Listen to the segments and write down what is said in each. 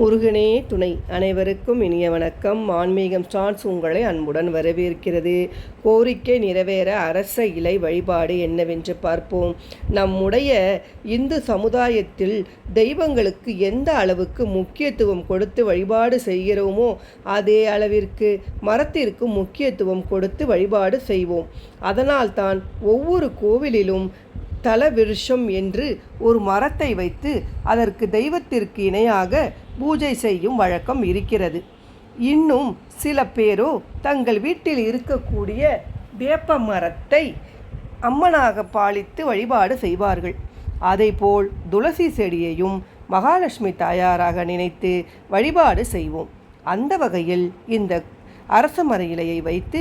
முருகனே துணை. அனைவருக்கும் இனிய வணக்கம். ஆன்மீகம் ஸ்டார்ஸ் உங்களை அன்புடன் வரவேற்கிறது. கோரிக்கை நிறைவேற அரச இலை வழிபாடு என்னவென்று பார்ப்போம். நம்முடைய இந்து சமுதாயத்தில் தெய்வங்களுக்கு எந்த அளவுக்கு முக்கியத்துவம் கொடுத்து வழிபாடு செய்கிறோமோ அதே அளவிற்கு மரத்திற்கு முக்கியத்துவம் கொடுத்து வழிபாடு செய்வோம். அதனால்தான் ஒவ்வொரு கோவிலிலும் தல விருஷம் என்று ஒரு மரத்தை வைத்து அதற்கு தெய்வத்திற்கு இணையாக பூஜை செய்யும் வழக்கம் இருக்கிறது. இன்னும் சில பேரோ தங்கள் வீட்டில் இருக்கக்கூடிய வேப்ப மரத்தை அம்மனாக பாலித்து வழிபாடு செய்வார்கள். அதேபோல் துளசி செடியையும் மகாலட்சுமி தாயாராக நினைத்து வழிபாடு செய்வோம். அந்த வகையில் இந்த அரச மர இலையை வைத்து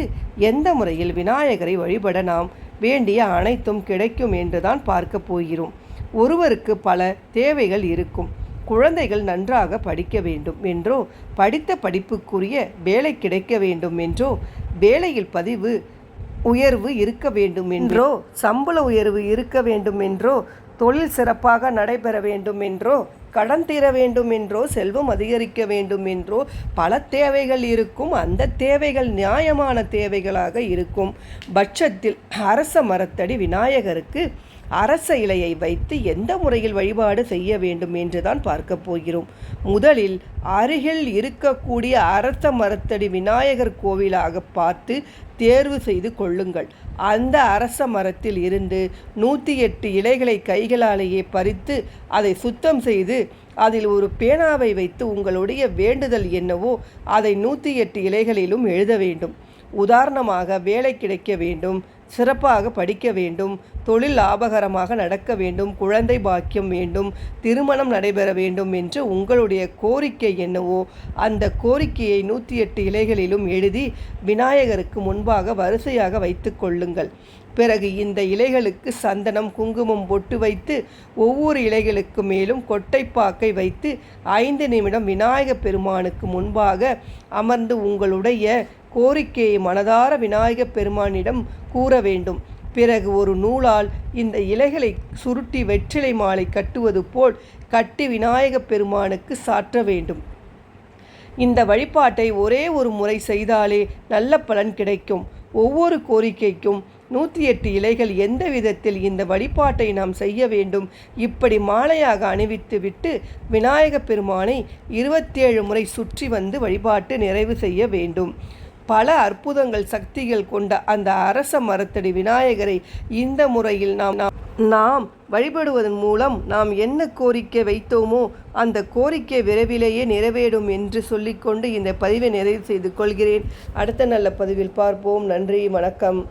எந்த முறையில் விநாயகரை வழிபட நாம் வேண்டிய அனைத்தும் கிடைக்கும் என்றுதான் பார்க்க போகிறோம். ஒருவருக்கு பல தேவைகள் இருக்கும். குழந்தைகள் நன்றாக படிக்க வேண்டும் என்றோ படித்த படிப்புக்குரிய வேலை கிடைக்க வேண்டும் என்றோ வேலையில் பதிவு உயர்வு இருக்க வேண்டும் என்றோ சம்பள உயர்வு இருக்க வேண்டும் என்றோ தொழில் சிறப்பாக நடைபெற வேண்டும் என்றோ கடன் தீர வேண்டும் என்றோ செல்வம் அதிகரிக்க வேண்டும் என்றோ பல தேவைகள் இருக்கும். அந்த தேவைகள் நியாயமான தேவைகளாக இருக்கும். பட்சத்தில் அரச மரத்தடி விநாயகருக்கு அரச இலையை வைத்து எந்த முறையில் வழிபாடு செய்ய வேண்டும் என்றுதான் பார்க்க போகிறோம். முதலில் அருகில் இருக்கக்கூடிய அரச மரத்தடி விநாயகர் கோவிலாக பார்த்து தேர்வு செய்து கொள்ளுங்கள். அந்த அரச மரத்தில் இருந்து நூற்றி எட்டு இலைகளை கைகளாலேயே பறித்து அதை சுத்தம் செய்து அதில் ஒரு பேனாவை வைத்து உங்களுடைய வேண்டுதல் என்னவோ அதை நூற்றி எட்டு இலைகளிலும் எழுத வேண்டும். உதாரணமாக வேலை கிடைக்க வேண்டும் சிறப்பாக படிக்க வேண்டும் தொழில் லாபகரமாக நடக்க வேண்டும் குழந்தை பாக்கியம் வேண்டும் திருமணம் நடைபெற வேண்டும் என்று உங்களுடைய கோரிக்கை என்னவோ அந்த கோரிக்கையை நூற்றி எட்டு இலைகளிலும் எழுதி விநாயகருக்கு முன்பாக வரிசையாக வைத்து கொள்ளுங்கள். பிறகு இந்த இலைகளுக்கு சந்தனம் குங்குமம் பொட்டு வைத்து ஒவ்வொரு இலைகளுக்கு மேலும் கொட்டைப்பாக்கை வைத்து ஐந்து நிமிடம் விநாயகப் பெருமானுக்கு முன்பாக அமர்ந்து உங்களுடைய கோரிக்கையை மனதார விநாயக பெருமானிடம் கூற வேண்டும். பிறகு ஒரு நூலால் இந்த இலைகளை சுருட்டி வெற்றிலை மாலை கட்டுவது போல் கட்டி விநாயக பெருமானுக்கு சாற்ற வேண்டும். இந்த வழிபாட்டை ஒரே ஒரு முறை செய்தாலே நல்ல பலன் கிடைக்கும். ஒவ்வொரு கோரிக்கைக்கும் நூற்றி எட்டு இலைகள் எந்த விதத்தில் இந்த வழிபாட்டை நாம் செய்ய வேண்டும்? இப்படி மாலையாக அணிவித்து விட்டு விநாயக பெருமானை இருபத்தேழு முறை சுற்றி வந்து வழிபாட்டு நிறைவு செய்ய வேண்டும். பல அற்புதங்கள் சக்திகள் கொண்ட அந்த அரச மரத்தடி விநாயகரை இந்த முறையில் நாம் நாம் நாம் வழிபடுவதன் மூலம் நாம் என்ன கோரிக்கை வைத்தோமோ அந்த கோரிக்கை விரைவிலேயே நிறைவேறும் என்று சொல்லிக்கொண்டு இந்த பதிவை நிறைவு செய்து கொள்கிறேன். அடுத்த நல்ல பதிவில் பார்ப்போம். நன்றி வணக்கம்.